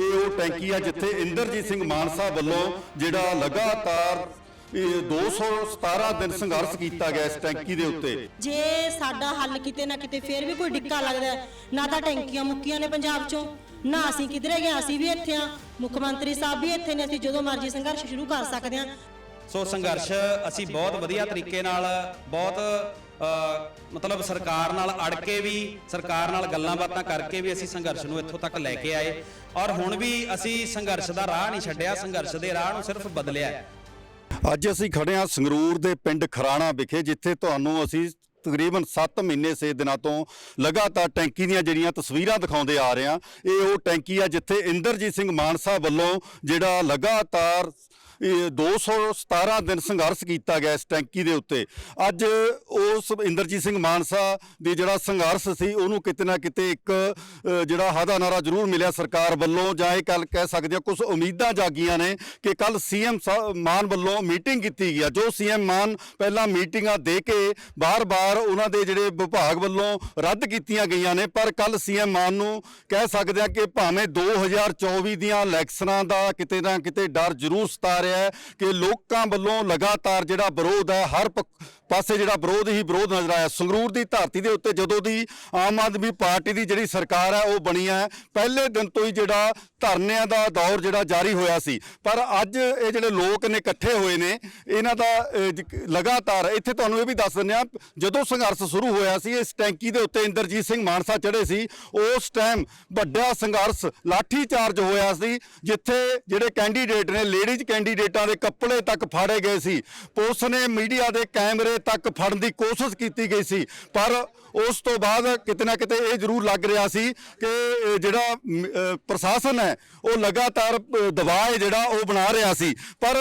ਇਹ ਉਹ ਟੈਂਕੀ ਆ ਜਿੱਥੇ ਇੰਦਰਜੀਤ ਸਿੰਘ ਮਾਨਸਾ ਵੱਲੋਂ ਜਿਹੜਾ ਲਗਾਤਾਰ ਇਹ 217 ਦਿਨ ਸੰਘਰਸ਼ ਕੀਤਾ ਗਿਆ ਇਸ ਟੈਂਕੀ ਦੇ ਉੱਤੇ। ਜੇ ਸਾਡਾ ਹੱਲ ਕਿਤੇ ਨਾ ਕਿਤੇ ਫੇਰ ਵੀ ਕੋਈ ਡਿੱਕਾ ਲੱਗਦਾ ਨਾ ਤਾਂ ਟੈਂਕੀਆਂ ਮੁੱਕੀਆਂ ਨੇ ਪੰਜਾਬ ਚੋਂ ਨਾ ਅਸੀਂ ਕਿਧਰੇ ਗਏ ਅਸੀਂ ਵੀ ਇੱਥੇ ਆ। ਮੁੱਖ ਮੰਤਰੀ ਸਾਹਿਬ ਵੀ ਇੱਥੇ ਨੇ ਅਸੀਂ ਜਦੋਂ ਮਰਜ਼ੀ ਸੰਘਰਸ਼ ਸ਼ੁਰੂ ਕਰ ਸਕਦੇ ਹਾਂ। ਸੋ ਸੰਘਰਸ਼ ਅਸੀਂ ਬਹੁਤ ਵਧੀਆ ਤਰੀਕੇ ਨਾਲ ਬਹੁਤ ਮਤਲਬ ਸਰਕਾਰ ਨਾਲ ਅੜ ਕੇ ਵੀ, ਸਰਕਾਰ ਨਾਲ ਗੱਲਾਂ ਬਾਤਾਂ ਕਰਕੇ ਵੀ ਅਸੀਂ ਸੰਘਰਸ਼ ਨੂੰ ਇੱਥੋਂ ਤੱਕ ਲੈ ਕੇ ਆਏ। ਔਰ ਹੁਣ ਵੀ ਅਸੀਂ ਸੰਘਰਸ਼ ਦਾ ਰਾਹ ਨਹੀਂ ਛੱਡਿਆ, ਸੰਘਰਸ਼ ਦੇ ਰਾਹ ਨੂੰ ਸਿਰਫ ਬਦਲਿਆ ਅੱਜ ਅਸੀਂ ਖੜੇ ਹਾਂ ਸੰਗਰੂਰ ਦੇ ਪਿੰਡ ਖਰਾਣਾ ਵਿਖੇ, ਜਿੱਥੇ ਤੁਹਾਨੂੰ ਅਸੀਂ ਤਕਰੀਬਨ 7 ਮਹੀਨੇ ਸੇ ਦਿਨਾਂ ਤੋਂ ਲਗਾਤਾਰ ਟੈਂਕੀ ਦੀਆਂ ਜਿਹੜੀਆਂ ਤਸਵੀਰਾਂ ਦਿਖਾਉਂਦੇ ਆ ਰਹੇ ਹਾਂ। ਇਹ ਉਹ ਟੈਂਕੀ ਆ ਜਿੱਥੇ ਇੰਦਰਜੀਤ ਸਿੰਘ ਮਾਨਸਾ ਵੱਲੋਂ ਜਿਹੜਾ ਲਗਾਤਾਰ 217 ਦਿਨ ਸੰਘਰਸ਼ ਕੀਤਾ ਗਿਆ ਇਸ ਟੈਂਕੀ ਦੇ ਉੱਤੇ। ਅੱਜ ਉਸ ਇੰਦਰਜੀਤ ਸਿੰਘ ਮਾਨਸਾ ਦੀ ਜਿਹੜਾ ਸੰਘਰਸ਼ ਸੀ, ਉਹਨੂੰ ਕਿਤੇ ਨਾ ਕਿਤੇ ਇੱਕ ਜਿਹੜਾ ਹਾਦਾ ਨਾਰਾ ਜ਼ਰੂਰ ਮਿਲਿਆ ਸਰਕਾਰ ਵੱਲੋਂ, ਜਾਂ ਇਹ ਕੱਲ ਕਹਿ ਸਕਦੇ ਹਾਂ, ਕੁਝ ਉਮੀਦਾਂ ਜਾਗੀਆਂ ਨੇ ਕਿ ਕੱਲ ਸੀਐਮ ਮਾਨ ਵੱਲੋਂ ਮੀਟਿੰਗ ਕੀਤੀ ਗਈ ਆ। ਜੋ ਸੀਐਮ ਮਾਨ ਪਹਿਲਾਂ ਮੀਟਿੰਗਾਂ ਦੇ ਕੇ ਬਾਰ-ਬਾਰ ਉਹਨਾਂ ਦੇ ਜਿਹੜੇ ਵਿਭਾਗ ਵੱਲੋਂ ਰੱਦ ਕੀਤੀਆਂ ਗਈਆਂ ਨੇ, ਪਰ ਕੱਲ ਸੀਐਮ ਮਾਨ ਨੂੰ ਕਹਿ ਸਕਦੇ ਆ ਕਿ ਭਾਵੇਂ 2024 ਦੀਆਂ ਇਲੈਕਸ਼ਨਾਂ ਦਾ ਕਿਤੇ ਨਾ ਕਿਤੇ ਡਰ ਜ਼ਰੂਰ ਸਤਾ ਰਿਹਾ ਹੈ ਕਿ ਲੋਕਾਂ ਵੱਲੋਂ ਲਗਾਤਾਰ ਜਿਹੜਾ ਵਿਰੋਧ ਹੈ ਹਰ ਪਾਸੇ ਜਿਹੜਾ ਵਿਰੋਧ ਹੀ ਵਿਰੋਧ ਨਜ਼ਰ ਆਇਆ। ਸੰਗਰੂਰ ਦੀ ਧਰਤੀ ਦੇ ਉੱਤੇ ਜਦੋਂ ਦੀ ਆਮ ਆਦਮੀ ਪਾਰਟੀ ਦੀ ਜਿਹੜੀ ਸਰਕਾਰ ਹੈ, ਉਹ ਬਣੀ ਹੈ, ਪਹਿਲੇ ਦਿਨ ਤੋਂ ਹੀ ਜਿਹੜਾ ਧਰਨਿਆਂ ਦਾ ਦੌਰ ਜਿਹੜਾ ਜਾਰੀ ਹੋਇਆ ਸੀ। ਪਰ ਅੱਜ ਇਹ ਜਿਹੜੇ ਲੋਕ ਨੇ, ਇਕੱਠੇ ਹੋਏ ਨੇ, ਇਹਨਾਂ ਦਾ ਲਗਾਤਾਰ ਇੱਥੇ ਤੁਹਾਨੂੰ ਇਹ ਵੀ ਦੱਸ ਦਿੰਦੇ ਆ ਜਦੋਂ ਸੰਘਰਸ਼ ਸ਼ੁਰੂ ਹੋਇਆ ਸੀ, ਇਸ ਟੈਂਕੀ ਦੇ ਉੱਤੇ ਇੰਦਰਜੀਤ ਸਿੰਘ ਮਾਨਸਾ ਚੜੇ ਸੀ, ਉਸ ਟਾਈਮ ਵੱਡਾ ਸੰਘਰਸ਼ ਲਾਠੀ ਚਾਰਜ ਹੋਇਆ ਸੀ, ਜਿੱਥੇ ਜਿਹੜੇ ਕੈਂਡੀਡੇਟ ਨੇ, ਲੇਡੀਜ਼ ਕੈਂਡੀਡੇਟਾਂ ਦੇ ਕੱਪੜੇ ਤੱਕ ਫਾੜੇ ਗਏ ਸੀ। ਪੁਲਿਸ ਨੇ ਮੀਡੀਆ ਦੇ ਕੈਮਰੇ ਤੱਕ ਫੜਨ ਦੀ ਕੋਸ਼ਿਸ਼ ਕੀਤੀ ਗਈ ਸੀ। ਪਰ ਉਸ ਤੋਂ ਬਾਅਦ ਕਿਤੇ ਨਾ ਕਿਤੇ ਇਹ ਜ਼ਰੂਰ ਲੱਗ ਰਿਹਾ ਸੀ ਕਿ ਜਿਹੜਾ ਪ੍ਰਸ਼ਾਸਨ ਹੈ, ਉਹ ਲਗਾਤਾਰ ਦਬਾਅ ਜਿਹੜਾ ਉਹ ਬਣਾ ਰਿਹਾ ਸੀ। ਪਰ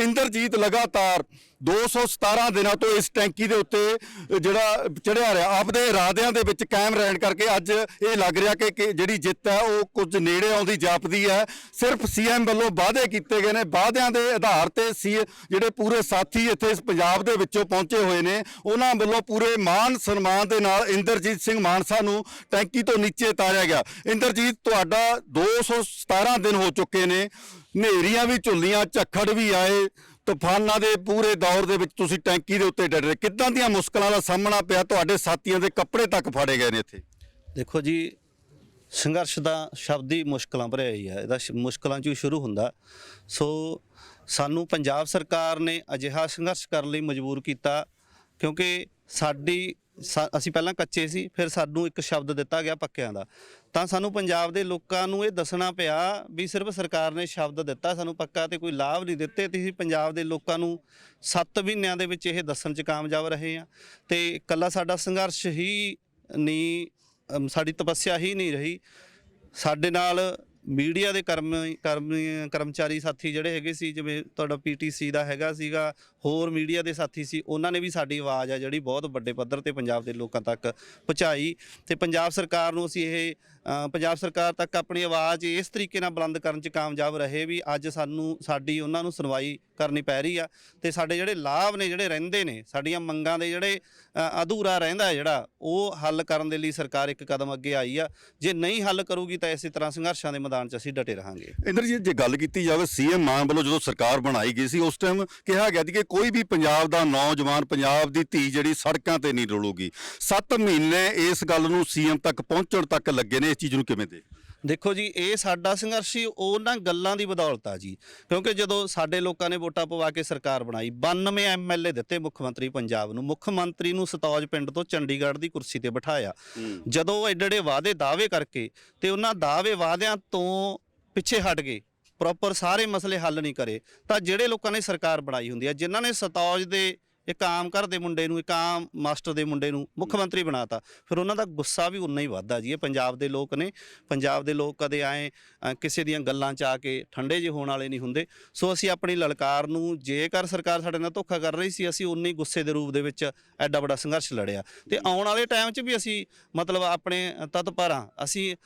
ਇੰਦਰਜੀਤ ਲਗਾਤਾਰ 217 ਦਿਨਾਂ ਤੋਂ ਇਸ ਟੈਂਕੀ ਦੇ ਉੱਤੇ ਜਿਹੜਾ ਚੜਿਆ ਰਿਹਾ। ਆਪਦੇ ਇਰਾਦਿਆਂ ਦੇ ਵਿੱਚ ਕਾਇਮ ਰਹਿਣ ਕਰਕੇ ਅੱਜ ਇਹ ਲੱਗ ਰਿਹਾ ਕਿ ਕਿ ਜਿਹੜੀ ਜਿੱਤ ਹੈ, ਉਹ ਕੁਝ ਨੇੜੇ ਆਉਂਦੀ ਜਾਪਦੀ ਹੈ। ਸਿਰਫ ਸੀਐਮ ਵੱਲੋਂ ਵਾਅਦੇ ਕੀਤੇ ਗਏ ਨੇ। ਵਾਅਦਿਆਂ ਦੇ ਆਧਾਰ ਤੇ ਸੀ, ਜਿਹੜੇ ਪੂਰੇ ਸਾਥੀ ਇੱਥੇ ਇਸ ਪੰਜਾਬ ਦੇ ਵਿੱਚੋਂ ਪਹੁੰਚੇ ਹੋਏ ਨੇ, ਉਹਨਾਂ ਵੱਲੋਂ ਪੂਰੇ ਮਾਨ ਸਨਮਾਨ ਦੇ ਨਾਲ ਇੰਦਰਜੀਤ ਸਿੰਘ ਮਾਨਸਾ ਨੂੰ ਟੈਂਕੀ ਤੋਂ ਨੀਚੇ ਉਤਾਰਿਆ ਗਿਆ। ਇੰਦਰਜੀਤ, ਤੁਹਾਡਾ 217 ਦਿਨ ਹੋ ਚੁੱਕੇ ਨੇ। ਹਨੇਰੀਆਂ ਵੀ ਝੁੱਲੀਆਂ, ਝੱਖੜ ਵੀ ਆਏ। ਤੂਫਾਨਾਂ ਦੇ ਪੂਰੇ ਦੌਰ ਦੇ ਵਿੱਚ ਤੁਸੀਂ ਟੈਂਕੀ ਦੇ ਉੱਤੇ ਡਟ। ਰਹੇ ਕਿੱਦਾਂ ਦੀਆਂ ਮੁਸ਼ਕਲਾਂ ਦਾ ਸਾਹਮਣਾ ਪਿਆ? ਤੁਹਾਡੇ ਸਾਥੀਆਂ ਦੇ ਕੱਪੜੇ ਤੱਕ ਫਾੜੇ ਗਏ ਨੇ ਇੱਥੇ। ਦੇਖੋ ਜੀ, ਸੰਘਰਸ਼ ਦਾ ਸ਼ਬਦ ਹੀ ਮੁਸ਼ਕਲਾਂ ਭਰਿਆ ਹੀ ਹੈ ਇਹਦਾ ਮੁਸ਼ਕਲਾਂ ਚੋਂ ਹੀ ਸ਼ੁਰੂ ਹੁੰਦਾ। ਸੋ ਸਾਨੂੰ ਪੰਜਾਬ ਸਰਕਾਰ ਨੇ ਅਜਿਹਾ ਸੰਘਰਸ਼ ਕਰਨ ਲਈ ਮਜਬੂਰ ਕੀਤਾ। ਕਿਉਂਕਿ ਸਾਡੀ ਸਾ- ਅਸੀਂ ਪਹਿਲਾਂ ਕੱਚੇ ਸੀ, ਫਿਰ ਸਾਨੂੰ ਇੱਕ ਸ਼ਬਦ ਦਿੱਤਾ ਗਿਆ ਪੱਕਿਆਂ ਦਾ। ਤਾਂ ਸਾਨੂੰ ਪੰਜਾਬ ਦੇ ਲੋਕਾਂ ਨੂੰ ਇਹ ਦੱਸਣਾ ਪਿਆ ਵੀ ਸਿਰਫ ਸਰਕਾਰ ਨੇ ਸ਼ਬਦ ਦਿੱਤਾ, ਸਾਨੂੰ ਪੱਕਾ ਤੇ ਕੋਈ ਲਾਭ ਨਹੀਂ ਦਿੱਤੇ, ਤੇ ਅਸੀਂ ਪੰਜਾਬ ਦੇ ਲੋਕਾਂ ਨੂੰ 7 ਮਹੀਨਿਆਂ ਦੇ ਵਿੱਚ ਇਹ ਦੱਸਣ 'ਚ ਕਾਮਯਾਬ ਰਹੇ ਆ ਤੇ ਇਕੱਲਾ ਸਾਡਾ ਸੰਘਰਸ਼ ਹੀ ਨਹੀਂ, ਅਮ, ਸਾਡੀ ਤਪੱਸਿਆ ਹੀ ਨਹੀਂ ਰਹੀ। ਸਾਡੇ ਨਾਲ ਮੀਡੀਆ ਦੇ ਕਰਮ, ਕਰਮ- ਕਰਮਚਾਰੀ ਸਾਥੀ ਜਿਹੜੇ ਹੈਗੇ ਸੀ, ਜਿਵੇਂ ਤੁਹਾਡਾ ਪੀਟੀਸੀ ਦਾ ਹੈਗਾ ਸੀਗਾ ਹੋਰ ਮੀਡੀਆ ਦੇ ਸਾਥੀ ਸੀ, ਉਹਨਾਂ ਨੇ ਵੀ ਸਾਡੀ ਆਵਾਜ਼ ਆ ਜਿਹੜੀ ਬਹੁਤ ਵੱਡੇ ਪੱਧਰ ਤੇ ਪੰਜਾਬ ਦੇ ਲੋਕਾਂ ਤੱਕ ਪਹੁੰਚਾਈ ਤੇ ਪੰਜਾਬ ਸਰਕਾਰ ਨੂੰ ਅਸੀਂ ਇਹ ਪੰਜਾਬ ਸਰਕਾਰ ਤੱਕ ਆਪਣੀ ਆਵਾਜ਼ ਇਸ ਤਰੀਕੇ ਨਾਲ ਬੁਲੰਦ ਕਰਨ 'ਚ ਕਾਮਯਾਬ ਰਹੇ ਵੀ ਅੱਜ ਸਾਨੂੰ, ਸਾਡੀ ਉਹਨਾਂ ਨੂੰ ਸੁਣਵਾਈ ਕਰਨੀ ਪੈ ਰਹੀ ਆ ਤੇ ਸਾਡੇ ਜਿਹੜੇ ਲਾਭ ਨੇ, ਜਿਹੜੇ ਰਹਿੰਦੇ ਨੇ, ਸਾਡੀਆਂ ਮੰਗਾਂ ਦੇ ਜਿਹੜੇ ਅਧੂਰਾ ਰਹਿੰਦਾ ਜਿਹੜਾ, ਉਹ ਹੱਲ ਕਰਨ ਦੇ ਲਈ ਸਰਕਾਰ ਇੱਕ ਕਦਮ ਅੱਗੇ ਆਈ ਆ। ਜੇ ਨਹੀਂ ਹੱਲ ਕਰੂਗੀ ਤਾਂ ਇਸੇ ਤਰ੍ਹਾਂ ਸੰਘਰਸ਼ਾਂ ਦੇ ਮੈਦਾਨ 'ਚ ਅਸੀਂ ਡਟੇ ਰਹਾਂਗੇ। ਇੰਦਰ ਜੀ, ਜੇ ਗੱਲ ਕੀਤੀ ਜਾਵੇ, ਸੀਐਮ ਮਾਨ ਵੱਲੋਂ ਜਦੋਂ ਸਰਕਾਰ ਬਣਾਈ ਗਈ ਸੀ, ਉਸ ਟਾਈਮ ਕਿਹਾ ਗਿਆ ਸੀ ਕਿ ਕੋਈ ਵੀ ਪੰਜਾਬ ਦਾ ਨੌਜਵਾਨ ਪੰਜਾਬ ਦੀ ਧੀ ਜਿਹੜੀ ਸੜਕਾਂ ਤੇ ਨਹੀਂ ਰੁਲੂਗੀ। 7 ਮਹੀਨੇ ਇਸ ਗੱਲ ਨੂੰ ਸੀਐਮ ਤੱਕ ਪਹੁੰਚਣ ਤੱਕ ਲੱਗੇ ਨੇ ਇਸ ਚੀਜ਼ ਨੂੰ ਕਿਵੇਂ ਦੇ ਦੇਖੋ ਜੀ ਇਹ ਸਾਡਾ ਸੰਘਰਸ਼ ਹੀ ਉਹਨਾਂ ਗੱਲਾਂ ਦੀ ਬਦੌਲਤ ਆ ਜੀ। ਕਿਉਂਕਿ ਜਦੋਂ ਸਾਡੇ ਲੋਕਾਂ ਨੇ ਵੋਟਾਂ ਪਵਾ ਕੇ ਸਰਕਾਰ ਬਣਾਈ 92 ਐਮਐਲਏ ਦਿੱਤੇ ਮੁੱਖ ਮੰਤਰੀ ਪੰਜਾਬ ਨੂੰ। ਮੁੱਖ ਮੰਤਰੀ ਨੂੰ ਸਤੌਜ ਪਿੰਡ ਤੋਂ ਚੰਡੀਗੜ੍ਹ ਦੀ ਕੁਰਸੀ ਤੇ ਬਿਠਾਇਆ। ਜਦੋਂ ਐਡੇ ਐਡੇ ਵਾਅਦੇ ਦਾਅਵੇ ਕਰਕੇ ਤੇ ਉਹਨਾਂ ਦਾਅਵੇ ਵਾਅਦਿਆਂ ਤੋਂ ਪਿੱਛੇ ਹਟ ਗਏ। ਪ੍ਰੋਪਰ ਸਾਰੇ ਮਸਲੇ ਹੱਲ ਨਹੀਂ ਕਰੇ ਤਾਂ ਜਿਹੜੇ ਲੋਕਾਂ ਨੇ ਸਰਕਾਰ ਬਣਾਈ ਹੁੰਦੀ ਹੈ ਜਿਨ੍ਹਾਂ ਨੇ ਸਤੌਜ ਦੇ ਇੱਕ ਆਮ ਘਰ ਦੇ ਮੁੰਡੇ ਨੂੰ ਇੱਕ ਆਮ ਮਾਸਟਰ ਦੇ ਮੁੰਡੇ ਨੂੰ ਮੁੱਖ ਮੰਤਰੀ ਬਣਾਤਾ ਫਿਰ ਉਹਨਾਂ ਦਾ ਗੁੱਸਾ ਵੀ ਉਨਾ ਹੀ ਵੱਧਦਾ ਜੀ ਇਹ ਪੰਜਾਬ ਦੇ ਲੋਕ ਨੇ ਪੰਜਾਬ ਦੇ ਲੋਕ ਕਦੇ ਆਏ ਕਿਸੇ ਦੀਆਂ ਗੱਲਾਂ ਚ ਆ ਕੇ ਠੰਡੇ ਜਿਹੇ ਹੋਣ ਵਾਲੇ ਨਹੀਂ ਹੁੰਦੇ ਸੋ ਅਸੀਂ ਆਪਣੀ ਲਲਕਾਰ ਨੂੰ ਜੇਕਰ ਸਰਕਾਰ ਸਾਡੇ ਨਾਲ ਧੋਖਾ ਕਰ ਰਹੀ ਸੀ ਅਸੀਂ ਉਨੇ ਹੀ ਗੁੱਸੇ ਦੇ ਰੂਪ ਦੇ ਵਿੱਚ ਐਡਾ ਵੱਡਾ ਸੰਘਰਸ਼ ਲੜਿਆ। ਤੇ ਆਉਣ ਵਾਲੇ ਟਾਈਮ 'ਚ ਵੀ ਅਸੀਂ ਮਤਲਬ ਆਪਣੇ ਤਤਪਰ ਅਸੀਂ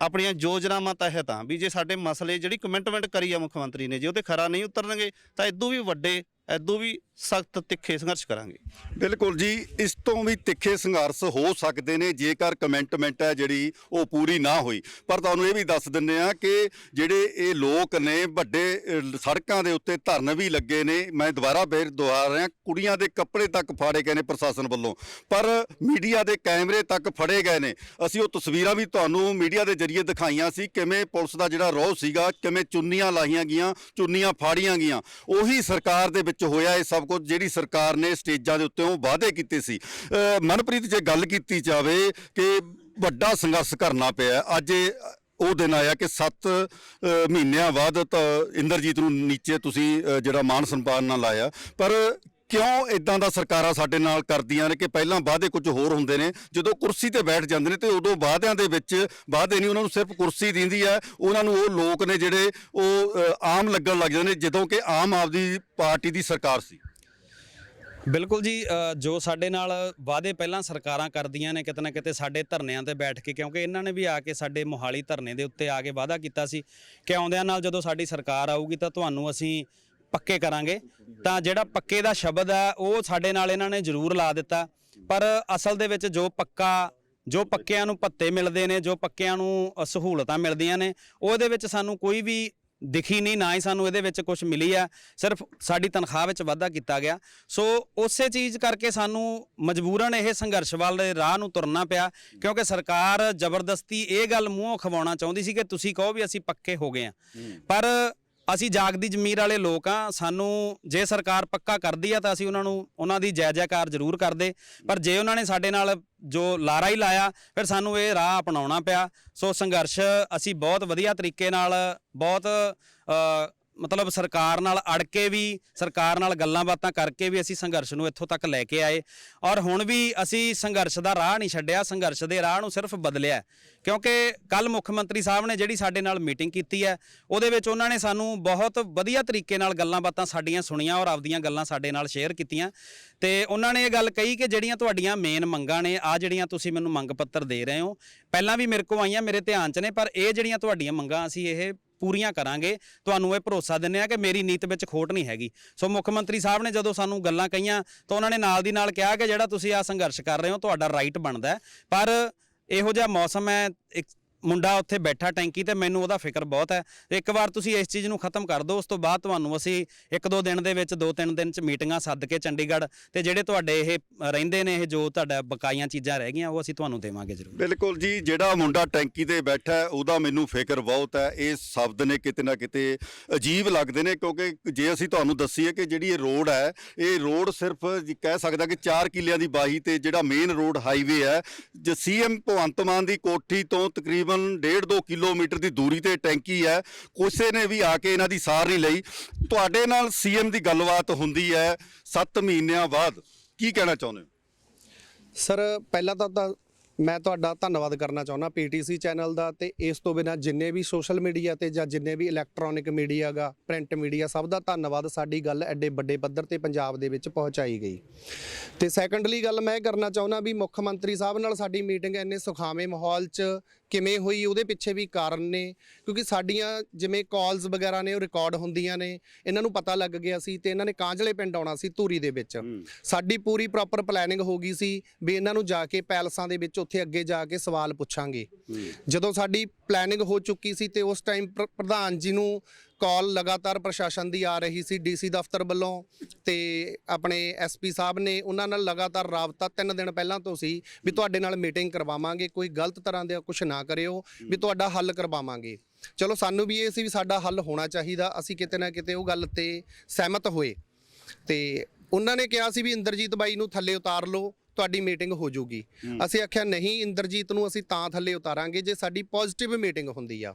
ਆਪਣੀਆਂ ਯੋਜਨਾਵਾਂ ਤਹਿਤ ਹਾਂ ਵੀ ਜੇ ਸਾਡੇ ਮਸਲੇ ਜਿਹੜੀ ਕਮਿਟਮੈਂਟ ਕਰੀ ਆ ਮੁੱਖ ਮੰਤਰੀ ਨੇ, ਜੇ ਉਹ ਤੇ ਖਰਾ ਨਹੀਂ ਉਤਰਨਗੇ, ਤਾਂ ਇਦੋਂ ਵੀ ਵੱਡੇ ਐਦੋਂ ਵੀ ਸਖਤ ਤਿੱਖੇ ਸੰਘਰਸ਼ ਕਰਾਂਗੇ। ਬਿਲਕੁਲ ਜੀ, ਇਸ ਤੋਂ ਵੀ ਤਿੱਖੇ ਸੰਘਰਸ਼ ਹੋ ਸਕਦੇ ਨੇ, ਜੇਕਰ ਕਮੈਂਟਮੈਂਟ ਹੈ ਜਿਹੜੀ ਉਹ ਪੂਰੀ ਨਾ ਹੋਈ। ਪਰ ਤੁਹਾਨੂੰ ਇਹ ਵੀ ਦੱਸ ਦਿੰਨੇ ਆ ਕਿ ਜਿਹੜੇ ਇਹ ਲੋਕ ਨੇ, ਵੱਡੇ ਸੜਕਾਂ ਦੇ ਉੱਤੇ ਧਰਨ ਵੀ ਲੱਗੇ ਨੇ। ਮੈਂ ਦੁਬਾਰਾ ਫੇਰ ਦੁਹਰਾ ਰਿਹਾ, ਕੁੜੀਆਂ ਦੇ ਕੱਪੜੇ ਤੱਕ ਫਾੜੇ ਗਏ ਨੇ ਪ੍ਰਸ਼ਾਸਨ ਵੱਲੋਂ। ਪਰ ਮੀਡੀਆ ਦੇ ਕੈਮਰੇ ਤੱਕ ਫੜੇ ਗਏ ਨੇ। ਅਸੀਂ ਉਹ ਤਸਵੀਰਾਂ ਵੀ ਤੁਹਾਨੂੰ ਮੀਡੀਆ ਦੇ ਜ਼ਰੀਏ ਦਿਖਾਈਆਂ ਸੀ, ਕਿਵੇਂ ਪੁਲਿਸ ਦਾ ਜਿਹੜਾ ਰੋਹ ਸੀਗਾ, ਕਿਵੇਂ ਚੁੰਨੀਆਂ ਲਾਹੀਆਂ ਗਈਆਂ, ਚੁੰਨੀਆਂ ਫਾੜੀਆਂ ਗਈਆਂ। ਉਹੀ ਸਰਕਾਰ ਦੇ ਵਿੱਚ ਹੋਇਆ ਇਹ ਸਭ ਕੁਝ, ਜਿਹੜੀ ਸਰਕਾਰ ਨੇ ਸਟੇਜਾਂ ਦੇ ਉੱਤੇ ਉਹ ਵਾਅਦੇ ਕੀਤੇ ਸੀ। ਮਨਪ੍ਰੀਤ, ਜੇ ਗੱਲ ਕੀਤੀ ਜਾਵੇ ਕਿ ਵੱਡਾ ਸੰਘਰਸ਼ ਕਰਨਾ ਪਿਆ ਅੱਜ ਇਹ, ਉਹ ਦਿਨ ਆਇਆ ਕਿ 7 ਮਹੀਨਿਆਂ ਬਾਅਦ ਤਾਂ ਇੰਦਰਜੀਤ ਨੂੰ ਨੀਚੇ ਤੁਸੀਂ ਜਿਹੜਾ ਮਾਨ ਸਨਮਾਨ ਨਾਲ ਲਾਇਆ। ਪਰ ਕਿਉਂ ਇਦਾਂ ਦਾ ਸਰਕਾਰਾਂ ਸਾਡੇ ਨਾਲ ਕਰਦੀਆਂ ਨੇ ਕਿ ਪਹਿਲਾਂ ਵਾਅਦੇ ਕੁਝ ਹੋਰ ਹੁੰਦੇ ਨੇ? ਜਦੋਂ ਕੁਰਸੀ ਤੇ ਬੈਠ ਜਾਂਦੇ ਨੇ ਤੇ ਉਦੋਂ ਵਾਅਦਿਆਂ ਦੇ ਵਿੱਚ ਵਾਅਦੇ ਨਹੀਂ, ਉਹਨਾਂ ਨੂੰ ਸਿਰਫ ਕੁਰਸੀ ਦਿੰਦੀ ਹੈ, ਉਹਨਾਂ ਨੂੰ ਉਹ ਲੋਕ ਨੇ ਜਿਹੜੇ ਉਹ ਆਮ ਲੱਗਣ ਲੱਗ ਜਾਂਦੇ ਨੇ, ਜਦੋਂ ਕਿ ਆਮ ਆਪਦੀ ਪਾਰਟੀ ਦੀ ਸਰਕਾਰ ਸੀ। ਬਿਲਕੁਲ ਜੀ ਜੋ ਸਾਡੇ ਨਾਲ ਵਾਅਦੇ ਪਹਿਲਾਂ ਸਰਕਾਰਾਂ ਕਰਦੀਆਂ ਨੇ, ਕਿਤੇ ਨਾ ਕਿਤੇ ਸਾਡੇ ਧਰਨਿਆਂ ਤੇ ਬੈਠ ਕੇ, ਕਿਉਂਕਿ ਇਹਨਾਂ ਨੇ ਵੀ ਆ ਕੇ ਸਾਡੇ ਮੋਹਾਲੀ ਧਰਨੇ ਦੇ ਉੱਤੇ ਆ ਕੇ ਵਾਅਦਾ ਕੀਤਾ ਸੀ ਕਿ ਆਉਂਦਿਆਂ ਨਾਲ ਜਦੋਂ ਸਾਡੀ ਸਰਕਾਰ ਆਊਗੀ ਤਾਂ ਤੁਹਾਨੂੰ ਅਸੀਂ ਪੱਕੇ ਕਰਾਂਗੇ। ਤਾਂ ਜਿਹੜਾ ਪੱਕੇ ਦਾ ਸ਼ਬਦ ਹੈ, ਉਹ ਸਾਡੇ ਨਾਲ ਇਹਨਾਂ ਨੇ ਜ਼ਰੂਰ ਲਾ ਦਿੱਤਾ। ਪਰ ਅਸਲ ਦੇ ਵਿੱਚ ਜੋ ਪੱਕਾ, ਜੋ ਪੱਕਿਆਂ ਨੂੰ ਭੱਤੇ ਮਿਲਦੇ ਨੇ, ਜੋ ਪੱਕਿਆਂ ਨੂੰ ਸਹੂਲਤਾਂ ਮਿਲਦੀਆਂ ਨੇ, ਉਹਦੇ ਵਿੱਚ ਸਾਨੂੰ ਕੋਈ ਵੀ ਦਿਖੀ ਨਹੀਂ, ਨਾ ਹੀ ਸਾਨੂੰ ਇਹਦੇ ਵਿੱਚ ਕੁਝ ਮਿਲੀ ਆ। ਸਿਰਫ ਸਾਡੀ ਤਨਖਾਹ ਵਿੱਚ ਵਾਧਾ ਕੀਤਾ ਗਿਆ। ਸੋ ਉਸੇ ਚੀਜ਼ ਕਰਕੇ ਸਾਨੂੰ ਮਜਬੂਰਨ ਇਹ ਸੰਘਰਸ਼ ਵੱਲ ਰਾਹ ਨੂੰ ਤੁਰਨਾ ਪਿਆ, ਕਿਉਂਕਿ ਸਰਕਾਰ ਜ਼ਬਰਦਸਤੀ ਇਹ ਗੱਲ ਮੂੰਹੋਂ ਖਵਾਉਣਾ ਚਾਹੁੰਦੀ ਸੀ ਕਿ ਤੁਸੀਂ ਕਹੋ ਵੀ ਅਸੀਂ ਪੱਕੇ ਹੋ ਗਏ ਆ। ਪਰ ਅਸੀਂ ਜਾਗਦੀ ਜ਼ਮੀਰ ਵਾਲੇ ਲੋਕ ਆ, ਸਾਨੂੰ ਜੇ ਸਰਕਾਰ ਪੱਕਾ ਕਰਦੀ ਆ ਤਾਂ ਅਸੀਂ ਉਹਨਾਂ ਨੂੰ, ਉਹਨਾਂ ਦੀ ਜੈ ਜੈਕਾਰ ਜ਼ਰੂਰ ਕਰਦੇ। ਪਰ ਜੇ ਉਹਨਾਂ ਨੇ ਸਾਡੇ ਨਾਲ ਜੋ ਲਾਰਾ ਹੀ ਲਾਇਆ, ਫਿਰ ਸਾਨੂੰ ਇਹ ਰਾਹ ਅਪਣਾਉਣਾ ਪਿਆ। ਸੋ ਸੰਘਰਸ਼ ਅਸੀਂ ਬਹੁਤ ਵਧੀਆ ਤਰੀਕੇ ਨਾਲ, ਬਹੁਤ ਮਤਲਬ ਸਰਕਾਰ ਨਾਲ ਅੜ ਕੇ ਵੀ, ਸਰਕਾਰ ਨਾਲ ਗੱਲਾਂ ਬਾਤਾਂ ਕਰਕੇ ਵੀ ਅਸੀਂ ਸੰਘਰਸ਼ ਨੂੰ ਇੱਥੋਂ ਤੱਕ ਲੈ ਕੇ ਆਏ। ਔਰ ਹੁਣ ਵੀ ਅਸੀਂ ਸੰਘਰਸ਼ ਦਾ ਰਾਹ ਨਹੀਂ ਛੱਡਿਆ, ਸੰਘਰਸ਼ ਦੇ ਰਾਹ ਨੂੰ ਸਿਰਫ ਬਦਲਿਆ। ਕਿਉਂਕਿ ਕੱਲ ਮੁੱਖ ਮੰਤਰੀ ਸਾਹਿਬ ਨੇ ਜਿਹੜੀ ਸਾਡੇ ਨਾਲ ਮੀਟਿੰਗ ਕੀਤੀ ਹੈ, ਉਹਦੇ ਵਿੱਚ ਉਹਨਾਂ ਨੇ ਸਾਨੂੰ ਬਹੁਤ ਵਧੀਆ ਤਰੀਕੇ ਨਾਲ ਗੱਲਾਂ ਬਾਤਾਂ ਸਾਡੀਆਂ ਸੁਣੀਆਂ ਔਰ ਆਪਦੀਆਂ ਗੱਲਾਂ ਸਾਡੇ ਨਾਲ ਸ਼ੇਅਰ ਕੀਤੀਆਂ। ਤੇ ਉਹਨਾਂ ਨੇ ਇਹ ਗੱਲ ਕਹੀ ਕਿ ਜਿਹੜੀਆਂ ਤੁਹਾਡੀਆਂ ਮੇਨ ਮੰਗਾਂ ਨੇ ਆ ਜਿਹੜੀਆਂ ਤੁਸੀਂ ਮੈਨੂੰ ਮੰਗ ਪੱਤਰ ਦੇ ਰਹੇ ਹੋ, ਪਹਿਲਾਂ ਵੀ ਮੇਰੇ ਕੋਲ ਆਈਆਂ, ਮੇਰੇ ਧਿਆਨ 'ਚ ਨੇ, ਪਰ ਇਹ ਜਿਹੜੀਆਂ ਤੁਹਾਡੀਆਂ ਮੰਗਾਂ ਅਸੀਂ ਇਹ ਪੂਰੀਆਂ ਕਰਾਂਗੇ। ਤੁਹਾਨੂੰ ਇਹ ਭਰੋਸਾ ਦਿੰਦੇ ਆ ਕਿ ਮੇਰੀ ਨੀਤ ਵਿੱਚ ਖੋਟ ਨਹੀਂ ਹੈਗੀ। ਸੋ ਮੁੱਖ ਮੰਤਰੀ ਸਾਹਿਬ ਨੇ ਜਦੋਂ ਸਾਨੂੰ ਗੱਲਾਂ ਕਹੀਆਂ, ਤਾਂ ਉਹਨਾਂ ਨੇ ਨਾਲ ਦੀ ਨਾਲ ਕਿਹਾ ਕਿ ਜਿਹੜਾ ਤੁਸੀਂ ਆ ਸੰਘਰਸ਼ ਕਰ ਰਹੇ ਹੋ, ਤੁਹਾਡਾ ਰਾਈਟ ਬਣਦਾ ਪਰ ਇਹੋ ਜਿਹਾ ਮੌਸਮ ਹੈ, ਇੱਕ ਮੁੰਡਾ ਉੱਥੇ ਬੈਠਾ ਟੈਂਕੀ ਤੇ, ਮੈਨੂੰ ਉਹਦਾ ਫਿਕਰ ਬਹੁਤ ਹੈ। ਇੱਕ ਵਾਰ ਤੁਸੀਂ ਇਸ ਚੀਜ਼ ਨੂੰ ਖਤਮ ਕਰ ਦਿਓ, ਉਸ ਤੋਂ ਬਾਅਦ ਤੁਹਾਨੂੰ ਅਸੀਂ ਇੱਕ ਦੋ ਦਿਨ ਦੇ ਵਿੱਚ, ਦੋ ਤਿੰਨ ਦਿਨ ਚ ਮੀਟਿੰਗਾਂ ਸੱਦ ਕੇ ਚੰਡੀਗੜ੍ਹ ਤੇ ਜਿਹੜੇ ਤੁਹਾਡੇ ਇਹ ਰਹਿੰਦੇ ਨੇ, ਇਹ ਜੋ ਤੁਹਾਡਾ ਬਕਾਇਆ ਚੀਜ਼ਾਂ ਰਹਿ ਗਈਆਂ, ਉਹ ਅਸੀਂ ਤੁਹਾਨੂੰ ਦੇਵਾਂਗੇ ਜ਼ਰੂਰ। ਬਿਲਕੁਲ ਜੀ, ਜਿਹੜਾ ਮੁੰਡਾ ਟੈਂਕੀ ਤੇ ਬੈਠਾ ਉਹਦਾ ਮੈਨੂੰ ਫਿਕਰ ਬਹੁਤ ਹੈ। ਇਹ ਸ਼ਬਦ ਨੇ ਕਿਤੇ ਨਾ ਕਿਤੇ ਅਜੀਬ ਲੱਗਦੇ ਨੇ, ਕਿਉਂਕਿ ਜੇ ਅਸੀਂ ਤੁਹਾਨੂੰ ਦੱਸੀਏ ਕਿ ਜਿਹੜੀ ਇਹ ਰੋਡ ਹੈ, ਇਹ ਰੋਡ ਸਿਰਫ ਕਹਿ ਸਕਦਾ ਕਿ 4 ਕਿੱਲਿਆਂ ਦੀ ਬਾਹੀ ਤੇ ਜਿਹੜਾ ਮੇਨ ਰੋਡ ਹਾਈਵੇ ਹੈ, ਜੇ ਸੀਐਮ ਭਗਵੰਤ ਮਾਨ ਦੀ ਕੋਠੀ ਤੋਂ ਤਕਰੀਬਨ 1.5-2 ਕਿਲੋਮੀਟਰ ਦੀ ਦੂਰੀ ਤੇ ਟੈਂਕੀ ਹੈ। ਕਿਸੇ ਨੇ ਵੀ ਆ ਕੇ ਇਹਨਾਂ ਦੀ ਸਾਰ ਨਹੀਂ ਲਈ। ਤੁਹਾਡੇ ਨਾਲ ਸੀਐਮ ਦੀ ਗੱਲਬਾਤ ਹੁੰਦੀ ਹੈ 7 ਮਹੀਨਿਆਂ ਬਾਅਦ। ਕੀ ਕਹਿਣਾ ਚਾਹੁੰਦੇ ਹੋ? ਸਰ, ਪਹਿਲਾਂ ਤਾਂ ਤਾਂ ਮੈਂ ਤੁਹਾਡਾ ਧੰਨਵਾਦ ਕਰਨਾ ਚਾਹੁੰਦਾ ਪੀਟੀਸੀ ਚੈਨਲ ਦਾ ਤੇ ਇਸ ਤੋਂ ਬਿਨਾ ਜਿੰਨੇ ਵੀ ਸੋਸ਼ਲ ਮੀਡੀਆ ਤੇ ਜਾਂ ਜਿੰਨੇ ਵੀ ਇਲੈਕਟ੍ਰੋਨਿਕ ਮੀਡੀਆ ਗਾ, ਪ੍ਰਿੰਟ ਮੀਡੀਆ ਸਭ ਦਾ ਧੰਨਵਾਦ ਸਾਡੀ ਗੱਲ ਐਡੇ ਵੱਡੇ ਪੱਧਰ ਤੇ ਪੰਜਾਬ ਦੇ ਵਿੱਚ ਪਹੁੰਚਾਈ ਗਈ। ਤੇ ਸੈਕੰਡਲੀ ਗੱਲ ਮੈਂ ਇਹ ਕਰਨਾ ਚਾਹੁੰਦਾ ਵੀ ਮੁੱਖ ਮੰਤਰੀ ਸਾਹਿਬ ਨਾਲ ਸਾਡੀ ਮੀਟਿੰਗ ਇੰਨੇ ਸੁਖਾਵੇਂ ਮਾਹੌਲ 'ਚ ਕਿਵੇਂ ਹੋਈ ਉਹਦੇ ਪਿੱਛੇ ਵੀ ਕਾਰਨ ਨੇ ਕਿਉਂਕਿ ਸਾਡੀਆਂ ਜਿਵੇਂ ਕਾਲਸ ਵਗੈਰਾ ਨੇ ਉਹ ਰਿਕਾਰਡ ਹੁੰਦੀਆਂ ਨੇ ਇਹਨਾਂ ਨੂੰ ਪਤਾ ਲੱਗ ਗਿਆ ਸੀ ਤੇ ਇਹਨਾਂ ਨੇ ਕਾਂਜਲੇ ਪਿੰਡ ਆਉਣਾ ਸੀ ਧੂਰੀ ਦੇ ਵਿੱਚ। ਸਾਡੀ ਪੂਰੀ ਪ੍ਰੋਪਰ ਪਲੈਨਿੰਗ ਹੋ ਗਈ ਸੀ ਵੀ ਇਹਨਾਂ ਨੂੰ ਜਾ ਕੇ ਪੈਲਸਾਂ ਦੇ ਵਿੱਚ ਉੱਥੇ ਅੱਗੇ ਜਾ ਕੇ ਸਵਾਲ ਪੁੱਛਾਂਗੇ। ਜਦੋਂ ਸਾਡੀ ਪਲੈਨਿੰਗ ਹੋ ਚੁੱਕੀ ਸੀ ਤੇ ਉਸ ਟਾਈਮ ਪ੍ਰਧਾਨ ਜੀ ਨੂੰ ਕਾਲ ਲਗਾਤਾਰ ਪ੍ਰਸ਼ਾਸਨ ਦੀ ਆ ਰਹੀ ਸੀ ਡੀਸੀ ਦਫ਼ਤਰ ਵੱਲੋਂ ਤੇ ਆਪਣੇ ਐਸਪੀ ਸਾਹਿਬ ਨੇ ਉਹਨਾਂ ਨਾਲ ਲਗਾਤਾਰ ਰਾਬਤਾ ਤਿੰਨ ਦਿਨ ਪਹਿਲਾਂ ਤੋਂ ਸੀ ਵੀ ਤੁਹਾਡੇ ਨਾਲ ਮੀਟਿੰਗ ਕਰਵਾਵਾਂਗੇ, ਕੋਈ ਗਲਤ ਤਰ੍ਹਾਂ ਦਾ ਕੁਝ ਨਾ ਕਰਿਓ, ਵੀ ਤੁਹਾਡਾ ਹੱਲ ਕਰਵਾਵਾਂਗੇ। ਚਲੋ ਸਾਨੂੰ ਵੀ ਇਹ ਸੀ ਵੀ ਸਾਡਾ ਹੱਲ ਹੋਣਾ ਚਾਹੀਦਾ, ਅਸੀਂ ਕਿਤੇ ਨਾ ਕਿਤੇ ਉਹ ਗੱਲ ਤੇ ਸਹਿਮਤ ਹੋਏ। ਤੇ ਉਹਨਾਂ ਨੇ ਕਿਹਾ ਸੀ ਵੀ ਇੰਦਰਜੀਤ ਬਾਈ ਨੂੰ ਥੱਲੇ ਉਤਾਰ ਲਓ। ਤੁਹਾਡੀ ਮੀਟਿੰਗ ਹੋ ਜਾਊਗੀ ਅਸੀਂ ਆਖਿਆ ਨਹੀਂ ਇੰਦਰਜੀਤ ਨੂੰ ਅਸੀਂ ਤਾਂ ਥੱਲੇ ਉਤਾਰਾਂਗੇ ਜੇ ਸਾਡੀ ਪੋਜ਼ਿਟਿਵ ਮੀਟਿੰਗ ਹੁੰਦੀ ਆ।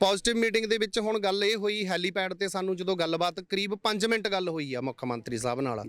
ਪੋਜ਼ਿਟਿਵ ਮੀਟਿੰਗ ਦੇ ਵਿੱਚ ਹੁਣ ਗੱਲ ਇਹ ਹੋਈ ਹੈਲੀਪੈਡ ਤੇ ਸਾਨੂੰ ਜਦੋਂ ਗੱਲਬਾਤ ਕਰੀਬ 5 ਮਿੰਟ ਗੱਲ ਹੋਈ ਆ ਮੁੱਖ ਮੰਤਰੀ ਸਾਹਿਬ ਨਾਲ।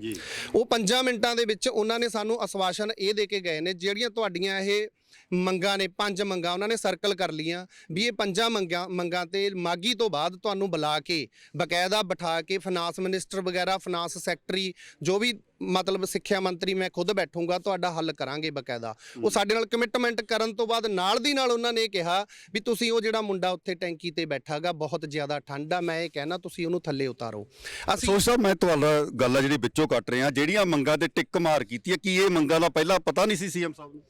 ਉਹ 5 ਮਿੰਟਾਂ ਦੇ ਵਿੱਚ ਉਹਨਾਂ ਨੇ ਸਾਨੂੰ ਆਸ਼ਵਾਸਨ ਇਹ ਦੇ ਕੇ ਗਏ ਨੇ ਜਿਹੜੀਆਂ ਤੁਹਾਡੀਆਂ ਇਹ ਮੰਗਾਂ ਨੇ ਪੰਜ ਮੰਗਾਂ ਉਹਨਾਂ ਨੇ ਸਰਕਲ ਕਰ ਲੀਆਂ ਵੀ ਇਹ ਪੰਜਾਂ ਮੰਗਾਂ ਮੰਗਾਂ ਤੇ ਮਾਗੀ ਤੋਂ ਬਾਅਦ ਤੁਹਾਨੂੰ ਬੁਲਾ ਕੇ ਬਕਾਇਦਾ ਬਿਠਾ ਕੇ ਫਾਈਨਾਂਸ ਮਿਨਿਸਟਰ ਵਗੈਰਾ ਫਾਈਨਾਂਸ ਸੈਕਟਰੀ ਜੋ ਵੀ ਮਤਲਬ ਸਿੱਖਿਆ ਮੰਤਰੀ ਮੈਂ ਖੁਦ ਬੈਠੂੰਗਾ ਤੁਹਾਡਾ ਹੱਲ ਕਰਾਂਗੇ ਬਕਾਇਦਾ। ਉਹ ਸਾਡੇ ਨਾਲ ਕਮਿਟਮੈਂਟ ਕਰਨ ਤੋਂ ਬਾਅਦ ਨਾਲ ਦੀ ਨਾਲ ਉਹਨਾਂ ਨੇ ਕਿਹਾ ਵੀ ਤੁਸੀਂ ਉਹ ਜਿਹੜਾ ਮੁੰਡਾ ਉੱਥੇ ਟੈਂਕੀ ਤੇ ਬੈਠਾਗਾ ਬਹੁਤ ਜ਼ਿਆਦਾ ਠੰਡ ਆ ਮੈਂ ਇਹ ਕਹਿਣਾ ਤੁਸੀਂ ਉਹਨੂੰ ਥੱਲੇ ਉਤਾਰੋ। ਅਸੀਂ ਸੋਚ ਸਾਹਿਬ ਮੈਂ ਤੁਹਾਡਾ ਗੱਲ ਆ ਜਿਹੜੀ ਵਿੱਚੋਂ ਕੱਟ ਰਿਹਾ ਜਿਹੜੀਆਂ ਮੰਗਾਂ ਤੇ ਟਿੱਕ ਮਾਰ ਕੀਤੀ ਹੈ ਕੀ ਇਹ ਮੰਗਾਂ ਦਾ ਪਹਿਲਾਂ ਪਤਾ ਨਹੀਂ ਸੀ ਸੀਐਮ ਸਾਹਿਬ ਨੂੰ?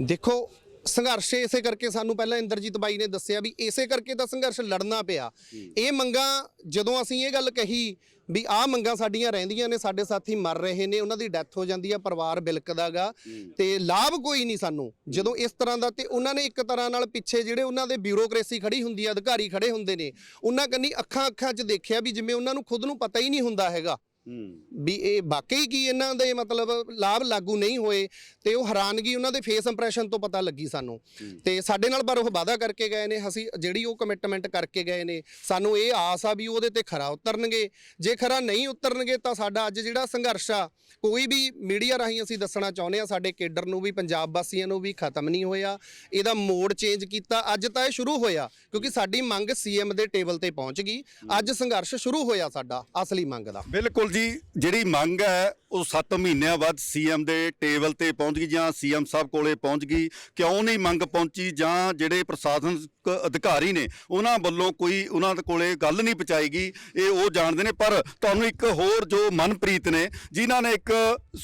ਦੇਖੋ, ਸੰਘਰਸ਼ ਇਸੇ ਕਰਕੇ ਸਾਨੂੰ ਪਹਿਲਾਂ ਇੰਦਰਜੀਤ ਬਾਈ ਨੇ ਦੱਸਿਆ ਵੀ ਇਸੇ ਕਰਕੇ ਤਾਂ ਸੰਘਰਸ਼ ਲੜਨਾ ਪਿਆ। ਇਹ ਮੰਗਾਂ, ਜਦੋਂ ਅਸੀਂ ਇਹ ਗੱਲ ਕਹੀ ਵੀ ਆਹ ਮੰਗਾਂ ਸਾਡੀਆਂ ਰਹਿੰਦੀਆਂ ਨੇ, ਸਾਡੇ ਸਾਥੀ ਮਰ ਰਹੇ ਨੇ, ਉਹਨਾਂ ਦੀ ਡੈਥ ਹੋ ਜਾਂਦੀ ਆ, ਪਰਿਵਾਰ ਬਿਲਕਦਾਗਾ ਤੇ ਲਾਭ ਕੋਈ ਨਹੀਂ ਸਾਨੂੰ। ਜਦੋਂ ਇਸ ਤਰ੍ਹਾਂ ਦਾ ਤੇ ਉਹਨਾਂ ਨੇ ਇੱਕ ਤਰ੍ਹਾਂ ਨਾਲ ਪਿੱਛੇ ਜਿਹੜੇ ਉਹਨਾਂ ਦੇ ਬਿਊਰੋਕ੍ਰੇਸੀ ਖੜੀ ਹੁੰਦੀ ਆ, ਅਧਿਕਾਰੀ ਖੜੇ ਹੁੰਦੇ ਨੇ, ਉਹਨਾਂ ਕੰਨੀ ਅੱਖਾਂ ਅੱਖਾਂ 'ਚ ਦੇਖਿਆ ਵੀ ਜਿਵੇਂ ਉਹਨਾਂ ਨੂੰ ਖੁਦ ਨੂੰ ਪਤਾ ਹੀ ਨਹੀਂ ਹੁੰਦਾ ਹੈਗਾ। ਵੀ ਇਹ ਵਾਕਈ ਕੀ ਇਹਨਾਂ ਦੇ ਮਤਲਬ ਲਾਭ ਲਾਗੂ ਨਹੀਂ ਹੋਏ ਤੇ ਉਹ ਹੈਰਾਨਗੀ ਉਹਨਾਂ ਦੇ ਫੇਸ ਇੰਪ੍ਰੈਸ਼ਨ ਤੋਂ ਪਤਾ ਲੱਗੀ ਸਾਨੂੰ। ਤੇ ਸਾਡੇ ਨਾਲ ਪਰ ਉਹ ਵਾਅਦਾ ਕਰਕੇ ਗਏ ਨੇ ਅਸੀਂ ਜਿਹੜੀ ਉਹ ਕਮਿਟਮੈਂਟ ਕਰਕੇ ਗਏ ਨੇ ਸਾਨੂੰ ਇਹ ਆਸ ਆ ਵੀ ਉਹਦੇ ਤੇ ਖਰਾ ਉਤਰਨਗੇ। ਜੇ ਖਰਾ ਨਹੀਂ ਉਤਰਨਗੇ ਤਾਂ ਸਾਡਾ ਅੱਜ ਜਿਹੜਾ ਸੰਘਰਸ਼ ਆ ਕੋਈ ਵੀ ਮੀਡੀਆ ਰਾਹੀਂ ਅਸੀਂ ਦੱਸਣਾ ਚਾਹੁੰਦੇ ਆ ਸਾਡੇ ਕੇਡਰ ਨੂੰ ਵੀ ਪੰਜਾਬ ਵਾਸੀਆਂ ਨੂੰ ਵੀ ਖਤਮ ਨਹੀਂ ਹੋਇਆ। ਇਹਦਾ ਮੋੜ ਚੇਂਜ ਕੀਤਾ ਅੱਜ ਤਾਂ ਇਹ ਸ਼ੁਰੂ ਹੋਇਆ ਕਿਉਂਕਿ ਸਾਡੀ ਮੰਗ ਸੀਐਮ ਦੇ ਟੇਬਲ ਤੇ ਪਹੁੰਚ ਗਈ। ਅੱਜ ਸੰਘਰਸ਼ ਸ਼ੁਰੂ ਹੋਇਆ ਸਾਡਾ ਅਸਲੀ ਮੰਗ ਦਾ। ਬਿਲਕੁਲ ਜੀ ਜਿਹੜੀ ਮੰਗ ਹੈ ਉਹ 7 ਮਹੀਨਿਆਂ ਬਾਅਦ ਸੀਐਮ ਦੇ ਟੇਬਲ ਤੇ ਪਹੁੰਚ ਗਈ ਜਾਂ ਸੀਐਮ ਸਾਹਿਬ ਕੋਲੇ ਪਹੁੰਚ ਗਈ, ਕਿਉਂ ਨਹੀਂ ਮੰਗ ਪਹੁੰਚੀ ਜਾਂ ਜਿਹੜੇ ਪ੍ਰਸ਼ਾਸਨਿਕ ਅਧਿਕਾਰੀ ਨੇ ਉਹਨਾਂ ਵੱਲੋਂ ਕੋਈ ਉਹਨਾਂ ਦੇ ਕੋਲੇ ਗੱਲ ਨਹੀਂ ਪਹੁੰਚਾਈਗੀ ਇਹ ਉਹ ਜਾਣਦੇ ਨੇ। ਪਰ ਤੁਹਾਨੂੰ ਇੱਕ ਹੋਰ ਜੋ ਮਨਪ੍ਰੀਤ ਨੇ, ਜਿਨ੍ਹਾਂ ਨੇ ਇੱਕ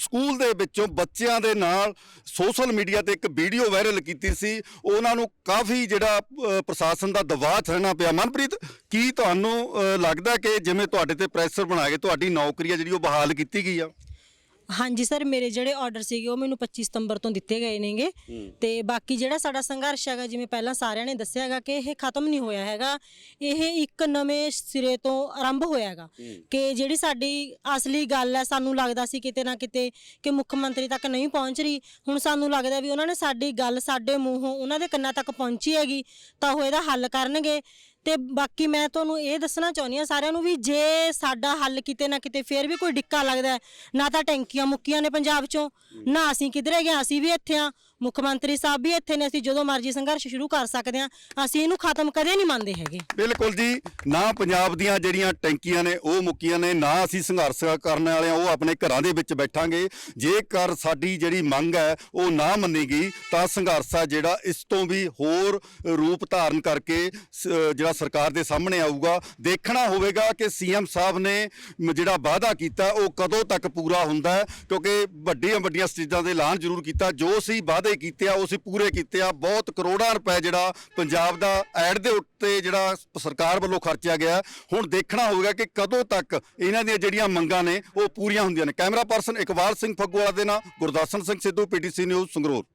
ਸਕੂਲ ਦੇ ਵਿੱਚੋਂ ਬੱਚਿਆਂ ਦੇ ਨਾਲ ਸੋਸ਼ਲ ਮੀਡੀਆ ਤੇ ਇੱਕ ਵੀਡੀਓ ਵਾਇਰਲ ਕੀਤੀ ਸੀ, ਉਹਨਾਂ ਨੂੰ ਕਾਫੀ ਜਿਹੜਾ ਪ੍ਰਸ਼ਾਸਨ ਦਾ ਦਬਾਅ ਸਹਿਣਾ ਪਿਆ। ਮਨਪ੍ਰੀਤ, ਕੀ ਤੁਹਾਨੂੰ ਲੱਗਦਾ ਕਿ ਜਿਵੇਂ ਤੁਹਾਡੇ ਤੇ ਪ੍ਰੈਸ਼ਰ ਬਣਾ ਕੇ ਤੁਹਾਡੀ ਨੌਕਰੀ ਆ ਜਿਹੜੀ ਉਹ ਬਹਾਲ ਕੀਤੀ ਗਈ ਆ? ਹਾਂਜੀ ਸਰ ਮੇਰੇ ਜਿਹੜੇ ਆਰਡਰ ਸੀਗੇ ਉਹ ਮੈਨੂੰ 25 ਸਤੰਬਰ ਤੋਂ ਦਿੱਤੇ ਗਏ ਨੇਗੇ। ਤੇ ਬਾਕੀ ਜਿਹੜਾ ਸਾਡਾ ਸੰਘਰਸ਼ ਹੈਗਾ ਜਿਵੇਂ ਪਹਿਲਾਂ ਸਾਰਿਆਂ ਨੇ ਦੱਸਿਆ ਹੈਗਾ ਕਿ ਇਹ ਖਤਮ ਨਹੀਂ ਹੋਇਆ ਹੈਗਾ ਇਹ ਇੱਕ ਨਵੇਂ ਸਿਰੇ ਤੋਂ ਆਰੰਭ ਹੋਇਆ ਹੈਗਾ। ਕਿ ਜਿਹੜੀ ਸਾਡੀ ਅਸਲੀ ਗੱਲ ਹੈ ਸਾਨੂੰ ਲੱਗਦਾ ਸੀ ਕਿਤੇ ਨਾ ਕਿਤੇ ਕਿ ਮੁੱਖ ਮੰਤਰੀ ਤੱਕ ਨਹੀਂ ਪਹੁੰਚ ਰਹੀ। ਹੁਣ ਸਾਨੂੰ ਲੱਗਦਾ ਵੀ ਉਹਨਾਂ ਨੇ ਸਾਡੀ ਗੱਲ ਸਾਡੇ ਮੂੰਹੋਂ ਉਹਨਾਂ ਦੇ ਕੰਨਾਂ ਤੱਕ ਪਹੁੰਚੀ ਹੈਗੀ ਤਾਂ ਉਹ ਇਹਦਾ ਹੱਲ ਕਰਨਗੇ। ਤੇ ਬਾਕੀ ਮੈਂ ਤੁਹਾਨੂੰ ਇਹ ਦੱਸਣਾ ਚਾਹੁੰਦੀ ਹਾਂ ਸਾਰਿਆਂ ਨੂੰ ਵੀ ਜੇ ਸਾਡਾ ਹੱਲ ਕਿਤੇ ਨਾ ਕਿਤੇ ਫੇਰ ਵੀ ਕੋਈ ਡਿੱਕਾ ਲੱਗਦਾ ਹੈ, ਨਾ ਤਾਂ ਟੈਂਕੀਆਂ ਮੁੱਕੀਆਂ ਨੇ ਪੰਜਾਬ ਚੋਂ ਨਾ ਅਸੀਂ ਕਿਧਰੇ ਗਏ ਅਸੀਂ ਵੀ ਇੱਥੇ ਆ ਮੁੱਖ ਮੰਤਰੀ ਸਾਹਿਬ ਵੀ ਇੱਥੇ ਨੇ ਅਸੀਂ ਜਦੋਂ ਮਰਜ਼ੀ ਸੰਘਰਸ਼ ਸ਼ੁਰੂ ਕਰ ਸਕਦੇ ਹਾਂ ਅਸੀਂ ਇਹਨੂੰ ਖਤਮ ਕਦੇ ਨਹੀਂ ਮੰਨਦੇ ਹੈਗੇ। ਬਿਲਕੁਲ ਜੀ ਨਾ ਪੰਜਾਬ ਦੀਆਂ ਜਿਹੜੀਆਂ ਟੈਂਕੀਆਂ ਨੇ ਉਹ ਮੁੱਕੀਆਂ ਨੇ ਨਾ ਅਸੀਂ ਸੰਘਰਸ਼ ਕਰਨ ਵਾਲੇ ਆ ਉਹ ਆਪਣੇ ਘਰਾਂ ਦੇ ਵਿੱਚ ਬੈਠਾਂਗੇ। ਜੇਕਰ ਸਾਡੀ ਜਿਹੜੀ ਮੰਗ ਹੈ ਉਹ ਨਾ ਮੰਨੀ ਗਈ ਤਾਂ ਸੰਘਰਸ਼ ਆ ਜਿਹੜਾ ਇਸ ਤੋਂ ਵੀ ਹੋਰ ਰੂਪ ਧਾਰਨ ਕਰਕੇ ਸ- ਜਿਹੜਾ ਸਰਕਾਰ ਦੇ ਸਾਹਮਣੇ ਆਊਗਾ, ਦੇਖਣਾ ਹੋਵੇਗਾ ਕਿ ਸੀਐਮ ਸਾਹਿਬ ਨੇ ਜਿਹੜਾ ਵਾਅਦਾ ਕੀਤਾ, ਉਹ ਕਦੋਂ ਤੱਕ ਪੂਰਾ ਹੁੰਦਾ ਕਿਉਂਕਿ ਵੱਡੀਆਂ ਵੱਡੀਆਂ ਸਟੇਜਾਂ ਦੇ ਐਲਾਨ ਜ਼ਰੂਰ ਕੀਤਾ, ਜੋ ਅਸੀਂ ਵਾਅਦੇ ਕੀਤੇ ਆ, ਉਹ ਅਸੀਂ ਪੂਰੇ ਕੀਤੇ ਆ। ਬਹੁਤ ਕਰੋੜਾਂ ਰੁਪਏ ਜਿਹੜਾ ਪੰਜਾਬ ਦਾ ਐਡ ਦੇ ਉੱਤੇ ਜਿਹੜਾ ਸਰਕਾਰ ਵੱਲੋਂ ਖਰਚਿਆ ਗਿਆ ਹੁਣ ਦੇਖਣਾ ਹੋਵੇਗਾ ਕਿ ਕਦੋਂ ਤੱਕ ਇਹਨਾਂ ਦੀਆਂ ਜਿਹੜੀਆਂ ਮੰਗਾਂ ਨੇ, ਉਹ ਪੂਰੀਆਂ ਹੁੰਦੀਆਂ ਨੇ। ਕੈਮਰਾ ਪਰਸਨ ਇਕਬਾਲ ਸਿੰਘ ਫੱਗੂਵਾਲਾ ਦੇ ਨਾਲ ਗੁਰਦਾਸਨ ਸਿੰਘ ਸਿੱਧੂ, ਪੀਟੀਸੀ ਨਿਊਜ਼ ਸੰਗਰੂਰ।